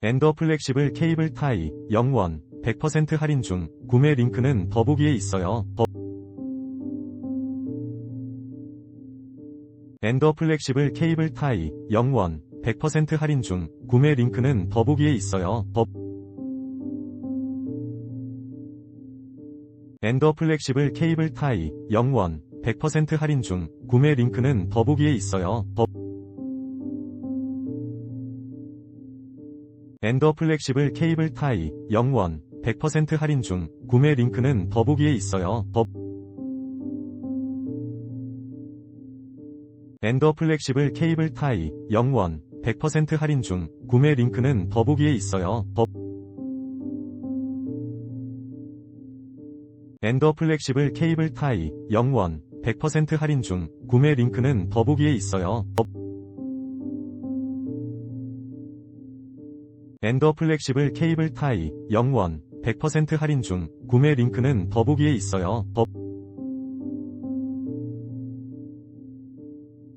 엔더 플렉시블 케이블 타이 0원 100% 할인 중 구매 링크는 더보기에 있어요. 더... 엔더 플렉시블 케이블 타이 0원 100% 할인 중 구매 링크는 더보기에 있어요. 더... 엔더 플렉시블 케이블 타이 0원 100% 할인 중 구매 링크는 더보기에 있어요. 더... 엔더 플렉시블 케이블 타이 0원 100% 할인 중 구매 링크는 더보기에 있어요. 더... 엔더 플렉시블 케이블 타이 0원 100% 할인 중 구매 링크는 더보기에 있어요. 더... 엔더 플렉시블 케이블 타이 0원 100% 할인 중 구매 링크는 더보기에 있어요. 더... 엔더 플렉시블 케이블 타이 0원 100% 할인 중 구매 링크는 더보기에 있어요. 더...